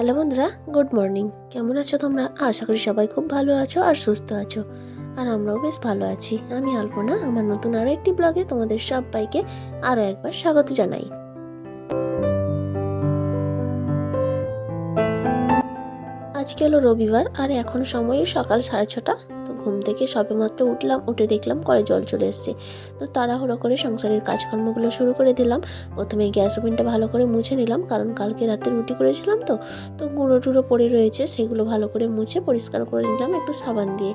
Hello বন্ধুরা, good morning. কেমন আছো তোমরা? আশা করি সবাই খুব ভালো আছো আর সুস্থ আছো। আর আমরাও বেশ ভালো আছি। আমি আলপনা, আমার নতুন আরও একটি ব্লগে তোমাদের সবাইকে আরও একবার স্বাগত জানাই। আজকে হলো রবিবার আর এখন সময় সকাল সাড়ে ছটা। ঘুম থেকে সবে মাত্র উঠলাম, উঠে দেখলাম কলে জল চলে এসছে। তো তাড়াহুড়ো করে সংসারের কাজকর্মগুলো শুরু করে দিলাম। প্রথমে গ্যাস ওভেনটা ভালো করে মুছে নিলাম, কারণ কালকে রাতে রুটি করেছিলাম তো। তো গুঁড়ো টুড়ো পড়ে রয়েছে, সেগুলো ভালো করে মুছে পরিষ্কার করে নিলাম একটু সাবান দিয়ে।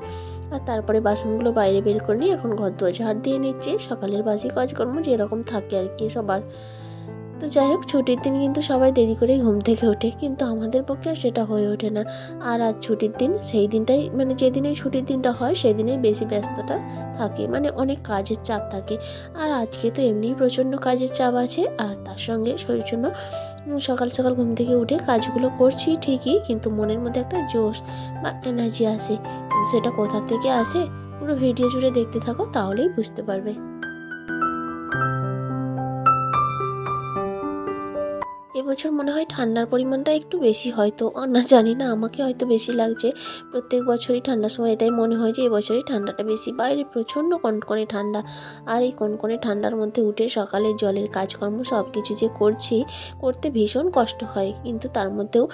আর তারপরে বাসনগুলো বাইরে বের করে নিয়ে এখন ঘর দুয়ার ঝাড় দিয়ে নিচ্ছে। সকালের বাসি কাজকর্ম যেরকম থাকে আর কি সবার। তো যাই হোক, ছুটির দিন কিন্তু সবাই দেরি করেই ঘুম থেকে ওঠে, কিন্তু আমাদের পক্ষে আর সেটা হয়ে ওঠে না। আর আজ ছুটির দিন, সেই দিনটাই মানে যেদিনেই ছুটির দিনটা হয় সেই দিনেই বেশি ব্যস্ততা থাকে মানে অনেক কাজের চাপ থাকে। আর আজকে তো এমনিই প্রচণ্ড কাজের চাপ আছে, আর তার সঙ্গে সেই জন্য সকাল সকাল ঘুম থেকে উঠে কাজগুলো করছি ঠিকই, কিন্তু মনের মধ্যে একটা জোশ বা এনার্জি আসে। সেটা কোথা থেকে আসে, পুরো ভিডিও জুড়ে দেখতে থাকো, তাহলেই বুঝতে পারবে। এবছর মনে হয় ঠান্ডার পরিমাণটা একটু বেশি হয়তো। না, জানি না, আমাকে হয়তো বেশি লাগছে। প্রত্যেক বছরই ঠান্ডার সময় এটাই মনে হয় যে এবছরই ঠান্ডাটা বেশি। বাইরে প্রচণ্ড কনকনে ঠান্ডা। আর এই কনকনে ঠান্ডার মধ্যে উঠে সকালে জলের কাজকর্ম সব কিছু যে করছি, করতে ভীষণ কষ্ট হয়। কিন্তু তার মধ্যেও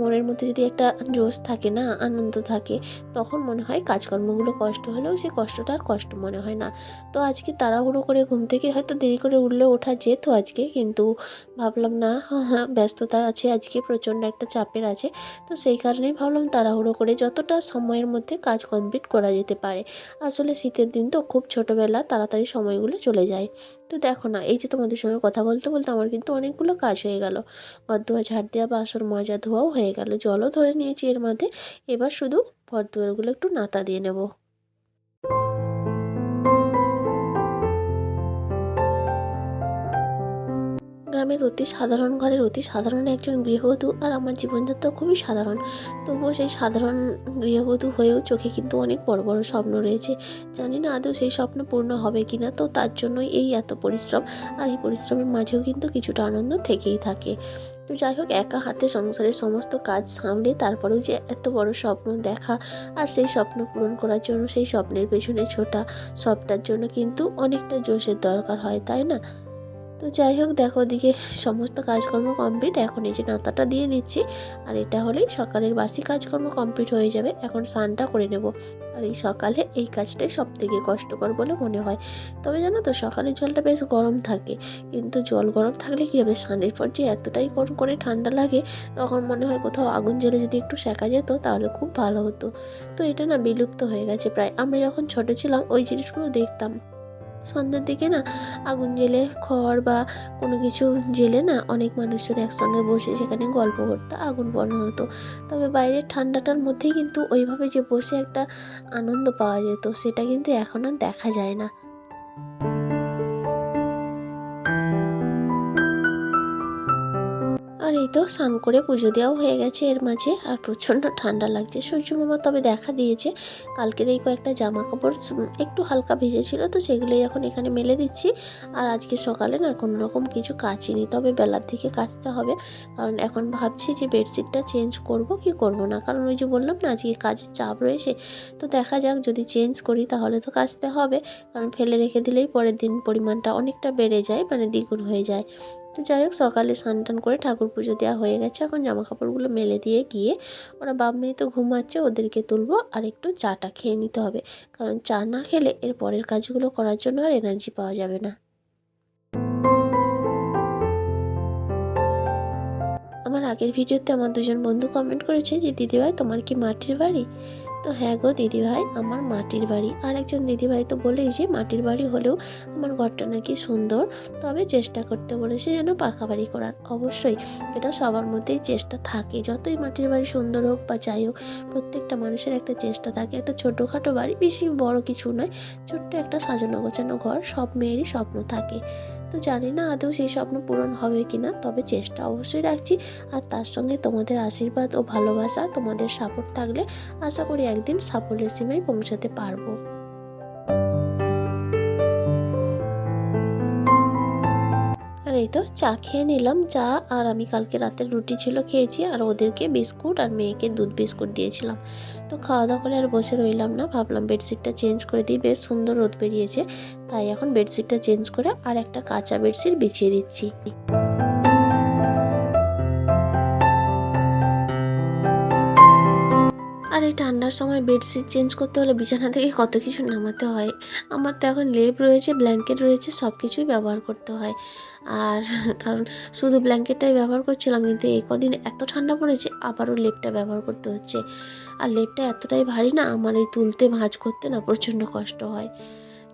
মনের মধ্যে যদি একটা জোশ থাকে না, আনন্দ থাকে, তখন মনে হয় কাজকর্মগুলো কষ্ট হলেও সে কষ্টটা আর কষ্ট মনে হয় না। তো আজকে তাড়াহুড়ো করে ঘুম থেকে হয়তো দেরি করে উঠলে ওঠা যেত আজকে, কিন্তু ভাবলাম না ব্যস্ততা আছে, আজকে প্রচণ্ড একটা চাপের আছে। তো সেই কারণেই ভাবলাম তাড়াহুড়ো করে যতটা সময়ের মধ্যে কাজ কমপ্লিট করা যেতে পারে। আসলে শীতের দিন তো খুব ছোটোবেলা, তাড়াতাড়ি সময়গুলো চলে যায়। তো দেখো না, এই যে তোমাদের সঙ্গে কথা বলতে বলতে আমার কিন্তু অনেকগুলো কাজ হয়ে গেল। ঘর দুয়ার ঝাড় দেওয়া বাসন মজা ধোয়াও হয়ে গেল। জলও ধরে নিয়েছি এর মধ্যে। এবার শুধু ঘর দুয়ারগুলো একটু নাতা দিয়ে নেব। গ্রামের অতি সাধারণ, ঘরের অতি সাধারণ একজন গৃহবধূ আর আমার জীবনযাত্রা খুবই সাধারণ। তবুও সেই সাধারণ গৃহবধূ হয়েও চোখে কিন্তু অনেক বড় বড় স্বপ্ন রয়েছে। জানি না আদৌ সেই স্বপ্ন পূর্ণ হবে কি না তো তার জন্যই এই এত পরিশ্রম। আর এই পরিশ্রমের মাঝেও কিন্তু কিছুটা আনন্দ থেকেই থাকে। তো যাই হোক, একা হাতে সংসারের সমস্ত কাজ সামলে তারপরেও যে এত বড় স্বপ্ন দেখা আর সেই স্বপ্ন পূরণ করার জন্য সেই স্বপ্নের পেছনে ছোটা, সবটার জন্য কিন্তু অনেকটা জোশের দরকার হয়, তাই না? তো যাই হোক, দেখো ওদিকে সমস্ত কাজকর্ম কমপ্লিট এখন এই যে নাতাটা দিয়ে নিচ্ছি, আর এটা হলেই সকালের বাসি কাজকর্ম কমপ্লিট হয়ে যাবে। এখন স্নানটা করে নেব। আর এই সকালে এই কাজটাই সব থেকে কষ্টকর বলে মনে হয়। তবে জানো তো, সকালের জলটা বেশ গরম থাকে। কিন্তু জল গরম থাকলে কী হবে? স্নানের পর যে এতটাই গরম করে ঠান্ডা লাগে, তখন মনে হয় কোথাও আগুন জ্বেলে যদি একটু সেকা যেত, তাহলে খুব ভালো হতো। তো এটা না বিলুপ্ত হয়ে গেছে প্রায়। আমরা যখন ছোটো ছিলাম, ওই জিনিসগুলো দেখতাম। সন্ধ্যের দিকে না আগুন জেলে খড় বা কোনো কিছু জেলে না অনেক মানুষজন একসঙ্গে বসে সেখানে গল্প করতো, আগুন বন্ধ হতো। তবে বাইরের ঠান্ডাটার মধ্যেই কিন্তু ওইভাবে যে বসে একটা আনন্দ পাওয়া যেত, সেটা কিন্তু এখন আর দেখা যায় না। আর এই তো স্নান করে পুজো দেওয়াও হয়ে গেছে এর মাঝে। আর প্রচণ্ড ঠান্ডা লাগছে। সূর্য মামা তবে দেখা দিয়েছে। কালকের এই কয়েকটা জামা কাপড় একটু হালকা ভিজেছিল তো সেগুলোই এখন এখানে মেলে দিচ্ছি। আর আজকে সকালে না কোনো রকম কিছু কাচিনি। তবে বেলার দিকে কাচতে হবে। কারণ এখন ভাবছি যে বেডশিটটা চেঞ্জ করব, কি করব না? কারণ ওই যে বললাম না, আজকে কাজের চাপ রয়েছে। তো দেখা যাক, যদি চেঞ্জ করি তাহলে তো কাচতে হবে। কারণ ফেলে রেখে দিলেই পরের দিন পরিমাণটা অনেকটা বেড়ে যায় মানে দ্বিগুণ হয়ে যায়। তো যাই হোক, সকালে স্নান টান করে ঠাকুর পুজো দেওয়া হয়ে গেছে। এখন জামা কাপড়গুলো মেলে দিয়ে গিয়ে ওরা বাপ মেয়ে তো ঘুমাচ্ছে, ওদেরকে তুলবো আর একটু চাটা খেয়ে নিতে হবে। কারণ চা না খেলে এর পরের কাজগুলো করার জন্য আর এনার্জি পাওয়া যাবে না। আমার আগের ভিডিওতে আমার দুজন বন্ধু কমেন্ট করেছে যে, দিদিভাই, তোমার কি মাটির বাড়ি? তো হ্যাঁ গো দিদিভাই, আমার মাটির বাড়ি। আর একজন দিদিভাই তো বলেই যে মাটির বাড়ি হলেও আমার ঘরটা নাকি সুন্দর, তবে চেষ্টা করতে বলেছে যেন পাকা বাড়ি করার। অবশ্যই এটা সবার মধ্যেই চেষ্টা থাকে। যতই মাটির বাড়ি সুন্দর হোক বা যাই হোক, প্রত্যেকটা মানুষের একটা চেষ্টা থাকে। একটা ছোটোখাটো বাড়ি বেশি বড় কিছু নয়, ছোট্ট একটা সাজানো গোছানো ঘর, সব মেয়েরই স্বপ্ন থাকে। তো জানি না আদৌ সেই স্বপ্ন পূরণ হবে কি না তবে চেষ্টা অবশ্যই রাখছি। আর তার সঙ্গে তোমাদের আশীর্বাদ ও ভালোবাসা, তোমাদের সাপোর্ট থাকলে আশা করি একদিন সাফল্যের সীমায় পৌঁছাতে পারব। এই তো চা খেয়ে নিলাম। চা আর আমি কালকে রাতের রুটি ছিল খেয়েছি আর ওদেরকে বিস্কুট আর মেয়েকে দুধ বিস্কুট দিয়েছিলাম। তো খাওয়া দাওয়া করে আর বসে রইলাম না। ভাবলাম বেডশিটটা চেঞ্জ করে দিই। বেশ সুন্দর রোদ বেরিয়েছে। তাই এখন বেডশিটটা চেঞ্জ করে আর একটা কাঁচা বেডশিট বিছিয়ে দিচ্ছি। ঠান্ডার সময় বেডশিট চেঞ্জ করতে হলে বিছানা থেকে কত কিছু নামাতে হয়? আমার তো এখন লেপ রয়েছে, ব্ল্যাঙ্কেট রয়েছে সব কিছুই ব্যবহার করতে হয়। আর কারণ শুধু ব্ল্যাঙ্কেটটাই ব্যবহার করছিলাম, কিন্তু এই কদিন এত ঠান্ডা পড়েছে, আবারও লেপটা ব্যবহার করতে হচ্ছে। আর লেপটা এতটাই ভারী না, আমার এই তুলতে ভাঁজ করতে না প্রচণ্ড কষ্ট হয়।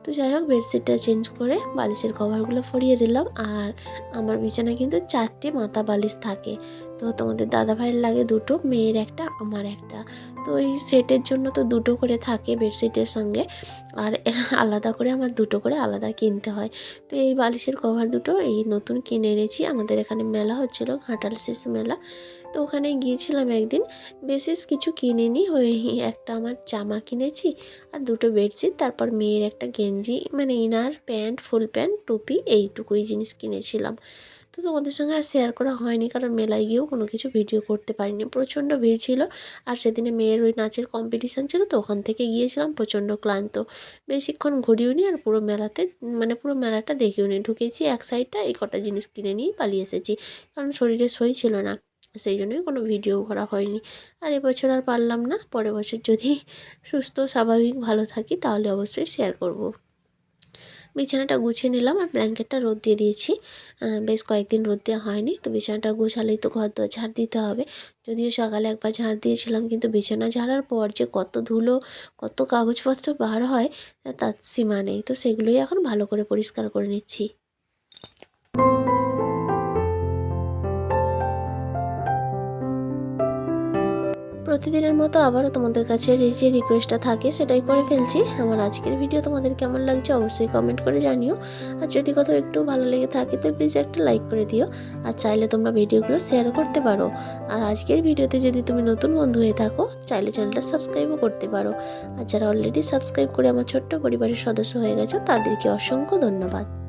তো যাই হোক, বেডশিটটা চেঞ্জ করে বালিশের কভারগুলো ফরিয়ে দিলাম। আর আমার বিছানায় কিন্তু চারটে মাথা বালিশ থাকে। তো তোমাদের দাদা ভাইয়ের লাগে দুটো, মেয়ের একটা, আমার একটা। তো এই সেটের জন্য তো দুটো করে থাকে বেডশিটের সঙ্গে। আর আলাদা করে আমার দুটো করে আলাদা কিনতে হয়। তো এই বালিশের কভার দুটো এই নতুন কিনে এনেছি। আমাদের এখানে মেলা হচ্ছিল, ঘাটাল শিশু মেলা। তো ওখানে গিয়েছিলাম একদিন বিশেষ কিছু কিনিনি। ওই একটা আমার জামা কিনেছি আর দুটো বেডশিট, তারপর মেয়ের একটা গেঞ্জি মানে ইনার প্যান্ট, ফুল প্যান্ট, টুপি, এইটুকুই জিনিস কিনেছিলাম। তো তোমাদের সঙ্গে আর শেয়ার করা হয়নি, কারণ মেলায় গিয়েও কোনো কিছু ভিডিও করতে পারিনি। প্রচণ্ড ভিড় ছিল, আর সেদিনে মেয়ের ওই নাচের কম্পিটিশান ছিল তো ওখান থেকে গিয়েছিলাম প্রচণ্ড ক্লান্ত। বেশিক্ষণ ঘুরিও নি আর পুরো মেলাতে মানে পুরো মেলাটা দেখিও নি। ঢুকেছি এক সাইডটা এই কটা জিনিস কিনে নিয়েই পালিয়ে এসেছি, কারণ শরীরে সই ছিল না, সেই জন্যই কোনো ভিডিও করা হয়নি। আর এবছর আর পারলাম না, পরের বছর যদি সুস্থ, স্বাভাবিক, ভালো থাকি, তাহলে অবশ্যই শেয়ার করব। বিছানাটা গুছিয়ে নিলাম আর ব্ল্যাঙ্কেটটা রোদ দিয়ে দিয়েছি। বেশ কয়েকদিন রোদ দেওয়া হয়নি, তো বিছানাটা গোছালেই তো ঘর দোয়া ঝাড় দিতে হবে। যদিও সকালে একবার ঝাড় দিয়েছিলাম, কিন্তু বিছানা ঝাড়ার পর যে কত ধুলো, কত কাগজপত্র বার হয় তার সীমা নেই। তো সেগুলোই এখন ভালো করে পরিষ্কার করে নিচ্ছি। প্রতিদিনের মতো আবারও তোমাদের কাছে যে রিকোয়েস্টটা থাকে সেটাই করে ফেলছি। আমার আজকের ভিডিও তোমাদের কেমন লাগছে অবশ্যই কমেন্ট করে জানিও। আর যদি কোথাও একটু ভালো লেগে থাকে তো প্লিজ একটা লাইক করে দিও। আর চাইলে তোমরা ভিডিওগুলো শেয়ার করতে পারো। আর আজকের ভিডিওতে যদি তুমি নতুন বন্ধু হয়ে থাকো, চাইলে চ্যানেলটা সাবস্ক্রাইবও করতে পারো। আর যারা অলরেডি সাবস্ক্রাইব করে আমার ছোট্ট পরিবারের সদস্য হয়ে গেছো, তাদেরকে অসংখ্য ধন্যবাদ।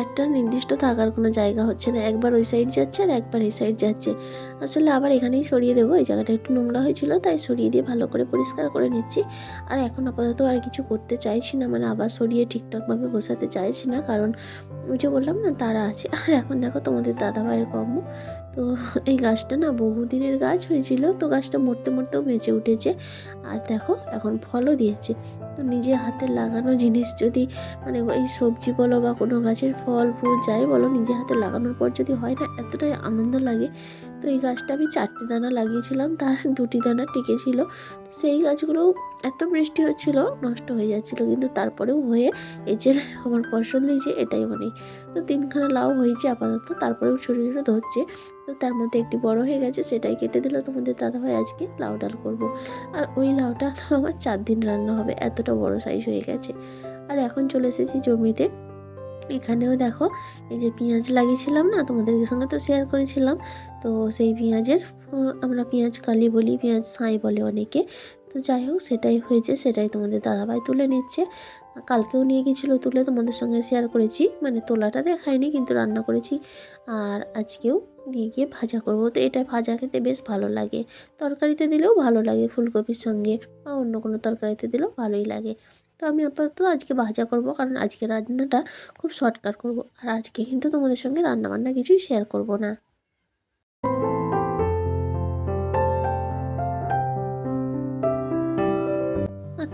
ড্রয়ারটা নির্দিষ্ট থাকার কোনো জায়গা হচ্ছে না। একবার ওই সাইড যাচ্ছে আর একবার এই সাইড যাচ্ছে। আসলে আবার এখানেই সরিয়ে দেবো। এই জায়গাটা একটু নোংরা হয়েছিল, তাই সরিয়ে দিয়ে ভালো করে পরিষ্কার করে নিচ্ছি। আর এখন আপাতত আর কিছু করতে চাইছি না মানে আবার সরিয়ে ঠিকঠাকভাবে বসাতে চাইছি না, কারণ ওই যে বললাম না, তারা আছে। আর এখন দেখো তোমাদের দাদা ভাইয়ের কর্ম। তো এই গাছটা না বহুদিনের গাছ হয়েছিল, তো গাছটা মরতে মরতেও বেঁচে উঠেছে। আর দেখো এখন ফলও দিয়েছে। তো নিজে হাতে লাগানো জিনিস যদি মানে এই সবজি বলো বা কোনো গাছের ফল, ফুল যাই বলো, নিজে হাতে লাগানোর পর যদি হয় না, এতটাই আনন্দ লাগে। তো এই গাছটা আমি চারটে দানা লাগিয়েছিলাম, তার দুটি দানা টিকেছিল সেই গাছগুলো এত বৃষ্টি হচ্ছিল, নষ্ট হয়ে যাচ্ছিল, কিন্তু তারপরেও হয়ে, এই যে আমার ফসল দিয়েছে এটাই অনেক তো তিনখানা লাউ হয়েছে আপাতত, তারপরেও ছোটো ছোটো ধরছে। তো তার মধ্যে একটি বড় হয়ে গেছে, সেটাই কেটে দিল তোমাদের দাদাভাই, আজকে লাউ ডাল করব। আর ওই লাউটা তো আমার চার দিন রান্না হবে, এতটা বড় সাইজ হয়ে গেছে। আর এখন চলে এসেছি জমিতে। এখানেও দেখো, এই যে পেঁয়াজ লাগিয়েছিলাম না তোমাদের সঙ্গে তো শেয়ার করেছিলাম। তো সেই পেঁয়াজের আমরা পেঁয়াজ কালি বলি, পেঁয়াজ সাঁই বলে অনেকে। তো যাই হোক, সেটাই হয়েছে, সেটাই তোমাদের দাদাভাই তুলে নিচ্ছে। কালকেও নিয়ে গেছিল তুলে, তোমাদের সঙ্গে শেয়ার করেছি। মানে তোলাটা দেখায়নি, কিন্তু রান্না করেছি। আর আজকেও নিয়ে গিয়ে ভাজা করব। তো এটা ভাজা খেতে বেশ ভালো লাগে। তরকারিতে দিলেও ভালো লাগে ফুলকপির সঙ্গে, বা অন্য কোনো তরকারিতে দিলেও ভালোই লাগে। তো আমি আপাতত আজকে ভাজা করব, কারণ আজকে রান্নাটা খুব শর্টকাট করব। আর আজকে কিন্তু তোমাদের সঙ্গে রান্না বান্না কিছুই শেয়ার করব না।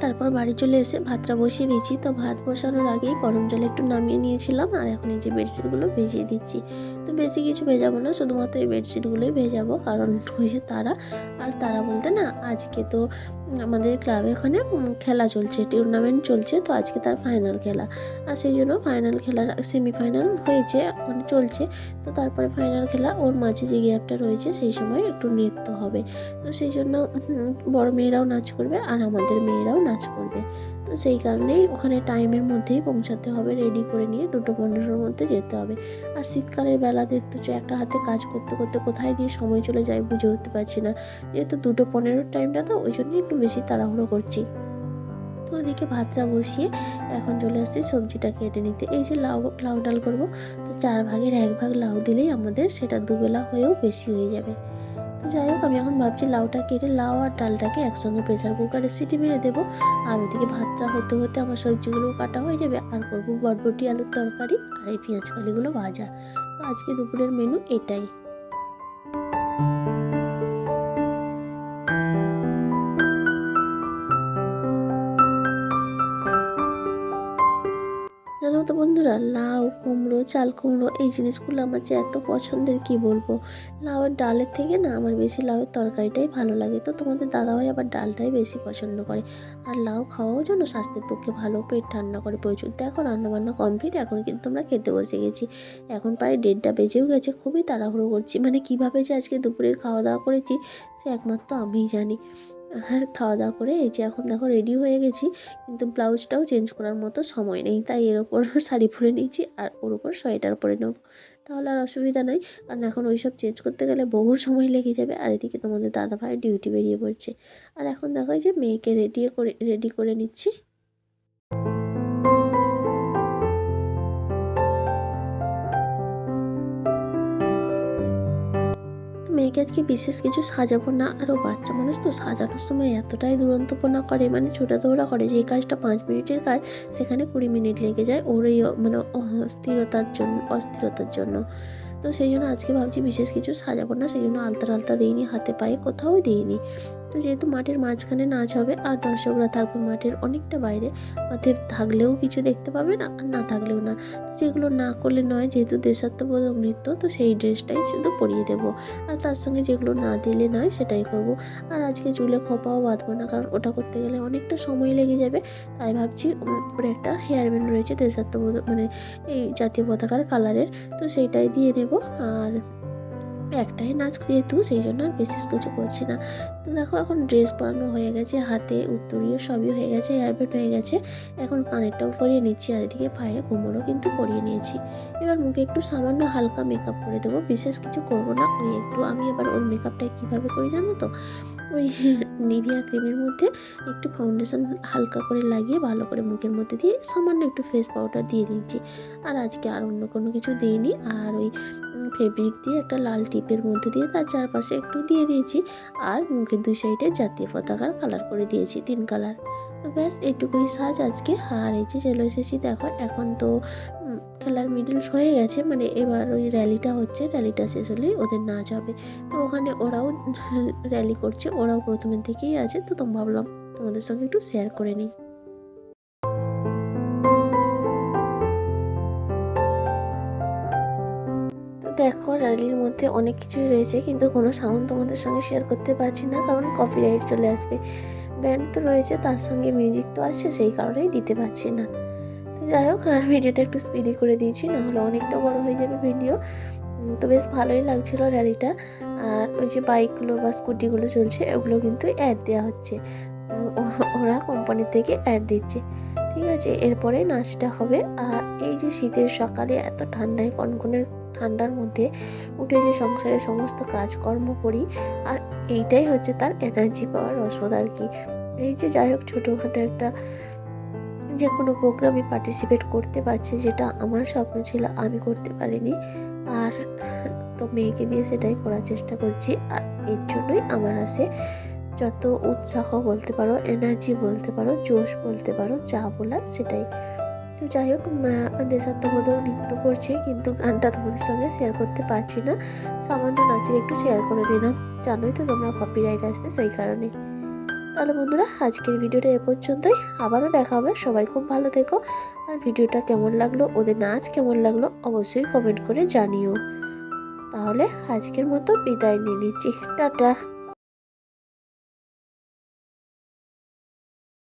তারপর বাড়ি চলে এসে ভাতটা বসিয়ে দিয়েছি। তো ভাত বসানোর আগেই গরম জলে একটু নামিয়ে নিয়েছিলাম আর এখন এই যে বেডশিটগুলো ভেজিয়ে দিচ্ছি। তো বেশি কিছু ভেজাবো না, শুধুমাত্র এই বেডশিটগুলোই ভেজাবো, কারণ হয়েছে তারা, আর তারা বলতে না, আজকে তো আমাদের ক্লাবে ওখানে খেলা চলছে টুর্নামেন্ট চলছে, তো আজকে তার ফাইনাল খেলা। আর সেই জন্য ফাইনাল খেলার সেমিফাইনাল হয়েছে মানে চলছে। তো তারপরে ফাইনাল খেলা, ওর মাঝে যে গ্যাপটা রয়েছে, সেই সময় একটু নৃত্য হবে। তো সেই জন্য বড় মেয়েরাও নাচ করবে, আর আমাদের মেয়েরাও নাচ করবে। তো সেই কারণেই ওখানে টাইমের মধ্যেই পৌঁছাতে হবে রেডি করে নিয়ে দুটো পনেরোর মধ্যে যেতে হবে। আর শীতকালের বেলা দেখতেছো একা হাতে কাজ করতে করতে কোথায় দিয়ে সময় চলে যায় বুঝে উঠতে পারছি না। যেহেতু দুটো পনেরোর টাইমটা তো ওই জন্যই একটু বেশি তাড়াহুড়ো করছি। তো ওদিকে ভাতটা বসিয়ে এখন চলে আসছি সবজিটা কেটে নিতে। এই যে লাউ লাউ ডাল করব, তো চার ভাগের এক ভাগ লাউ দিলেই আমাদের সেটা দুবেলা হয়েও বেশি হয়ে যাবে। যাই হোক, আমি এখন ভাবছি লাউটা কেটে, লাউ আর ডালটাকে একসঙ্গে প্রেসার কুকারে সিটি মেরে দেবো। আর ওদিকে ভাতটা হতে হতে আমার সবজিগুলোও কাটা হয়ে যাবে। আর করব বরবটি আলুর তরকারি আর এই পেঁয়াজ কালিগুলো ভাজা। তো আজকে দুপুরের মেনু এটাই। লাউ কুমড়ো, চাল কুমড়ো, এই জিনিসগুলো আমার যে এত পছন্দের, কি বলব? লাউয়ের ডালের থেকে না আমার বেশি লাউয়ের তরকারিটাই ভালো লাগে। তো তোমাদের দাদাভাই আবার ডালটাই বেশি পছন্দ করে। আর লাউ খাওয়াও যেন স্বাস্থ্যের পক্ষে ভালো, পেট ঠান্ডা করে, প্রচুর। দেখো, রান্নাবান্না কমপ্লিট এখন কিন্তু আমরা খেতে বসে গেছি। এখন প্রায় দেড়টা বেজেও গেছে, খুবই তাড়াহুড়ো করছি। মানে কীভাবে যে আজকে দুপুরের খাওয়া দাওয়া করেছি, সে একমাত্র আমিই জানি। আর খাওয়া দাওয়া করে এই যে এখন দেখো রেডি হয়ে গেছি, কিন্তু ব্লাউজটাও চেঞ্জ করার মতো সময় নেই। তাই এর ওপর শাড়ি পরে নিয়েছি আর ওর ওপর সোয়েটার পরে নেব। তাহলে আর অসুবিধা নাই, কারণ এখন ওই সব চেঞ্জ করতে গেলে বহু সময় লেগে যাবে আর এদিকে তোমাদের দাদাভাই ডিউটি বেরিয়ে পড়ছে। আর এখন দেখো যে মেয়েকে রেডি করে রেডি করে নিচ্ছি। মেয়েকে আজকে বিশেষ কিছু সাজাবো না আরও বাচ্চা মানুষ তো সাজানোর সময় এতটাই দুরন্তপনা করে মানে ছোটাদৌড়া করে যে কাজটা পাঁচ মিনিটের কাজ, সেখানে কুড়ি মিনিট লেগে যায় ওর এই মানে অস্থিরতার জন্য অস্থিরতার জন্য। তো সেই জন্য আজকে ভাবছি বিশেষ কিছু সাজাবো না, সেই জন্য আলতা আলতা দিইনি, হাতে পায়ে কোথাও দিইনি। তো যেহেতু মাঠের মাঝখানে নাচ হবে, আর দর্শকরা থাকবে মাঠের অনেকটা বাইরে, অতএব থাকলেও কিছু দেখতে পাবে না আর না থাকলেও না। যেগুলো না করলে নয়, যেহেতু দেশাত্মবোধক নৃত্য, তো সেই ড্রেসটাই শুধু পরিয়ে দেবো। আর তার সঙ্গে যেগুলো না দিলে নয়, সেটাই করব। আর আজকে চুলে খোপাও বাঁধবো না, কারণ ওটা করতে গেলে অনেকটা সময় লেগে যাবে। তাই ভাবছি ওর একটা হেয়ার ব্যান্ড রয়েছে দেশাত্মবোধক মানে এই জাতীয় পতাকার কালারের তো সেইটাই দিয়ে দেবো। আর একটাই নাচ যেহেতু, সেই জন্য আর বিশেষ কিছু করছি না। তো দেখো এখন ড্রেস পরানো হয়ে গেছে, হাতে উত্তরীয় সবই হয়ে গেছে হেয়ারব্যান্ড হয়ে গেছে। এখন কানেরটাও পরিয়ে নিচ্ছি আর এদিকে পায়ের কোমরও কিন্তু পরিয়ে নিয়েছি। এবার মুখে একটু সামান্য হালকা মেকআপ করে দেবো, বিশেষ কিছু করব না। ওই একটু আমি এবার ওর মেকআপটা কীভাবে করি জানো তো? ওই নিভিয়া ক্রিমের মধ্যে একটু ফাউন্ডেশন হালকা করে লাগিয়ে ভালো করে মুখের মধ্যে দিয়ে সামান্য একটু ফেস পাউডার দিয়ে দিয়েছি। আর আজকে আর অন্য কোনো কিছু দিইনি। আর ওই ফেব্রিক দিয়ে একটা লাল টিপের মধ্যে দিয়ে তার চারপাশে একটু দিয়ে দিয়েছি আর মুখের দুই সাইডে জাতীয় পতাকার কালার করে দিয়েছি তিন কালার তো ব্যাস, এটুকুই সাজ আজকে। এই যে চলে এসেছি, দেখো, এখন তো খেলার মিডলস হয়ে গেছে। মানে এবার ওই র্যালিটা হচ্ছে র্যালিটা শেষ হলেই ওদের নাচ হবে। তো ওখানে ওরাও র্যালি করছে, ওরাও প্রথমের দিকেই আছে। তো তো ভাবলাম তোমাদের সঙ্গে একটু শেয়ার করে নিই। দেখো র্যালির মধ্যে অনেক কিছুই রয়েছে, কিন্তু কোনো সাউন্ড তোমাদের সঙ্গে শেয়ার করতে পারছি না, কারণ কপিরাইট চলে আসবে। ব্যান্ড তো রয়েছে, তার সঙ্গে মিউজিক তো আছে, সেই কারণেই দিতে পারছি না। তো যাই হোক, আর ভিডিওটা একটু স্পিডি করে দিয়েছি, নাহলে অনেকটা বড় হয়ে যাবে ভিডিও তো বেশ ভালোই লাগছিল র্যালিটা আর ওই যে বাইকগুলো বা স্কুটিগুলো চলছে, ওগুলো কিন্তু অ্যাড দেওয়া হচ্ছে। ওরা কোম্পানি থেকে অ্যাড দিচ্ছে। ঠিক আছে, এরপরে নাচটা হবে। আর এই যে শীতের সকালে এত ঠান্ডায় কনকনের ঠান্ডার মধ্যে উঠে যে সংসারে সমস্ত কাজকর্ম করি, আর এইটাই হচ্ছে তার এনার্জি পাওয়ার রসদ আর কি। এই যে যাই হোক, ছোটোখাটো একটা যে কোনো প্রোগ্রামে পার্টিসিপেট করতে পারছি, যেটা আমার স্বপ্ন ছিল, আমি করতে পারিনি। আর তো মেয়েকে দিয়ে সেটাই করার চেষ্টা করছি, আর এর জন্যই আমার আসে যত উৎসাহ বলতে পারো এনার্জি বলতে পারো, জোশ বলতে পারো, যা বলার সেটাই। তো যাই হোক দেশাত্মবোধক নৃত্য করছে, কিন্তু গানটা তোমাদের সঙ্গে শেয়ার করতে পারছি না। সামান্য নাচে একটু শেয়ার করে দিলাম জানোই তো তোমরা কপিরাইট আসবে সেই কারণে। তাহলে বন্ধুরা, আজকের ভিডিওটা এ পর্যন্তই। আবারও দেখা হবে। সবাই খুব ভালো থেকো। আর ভিডিওটা কেমন লাগল, ওদের নাচ কেমন লাগল, অবশ্যই কমেন্ট করে জানিও। তাহলে আজকের মতো বিদায় নিয়ে নিচ্ছি। টাটা!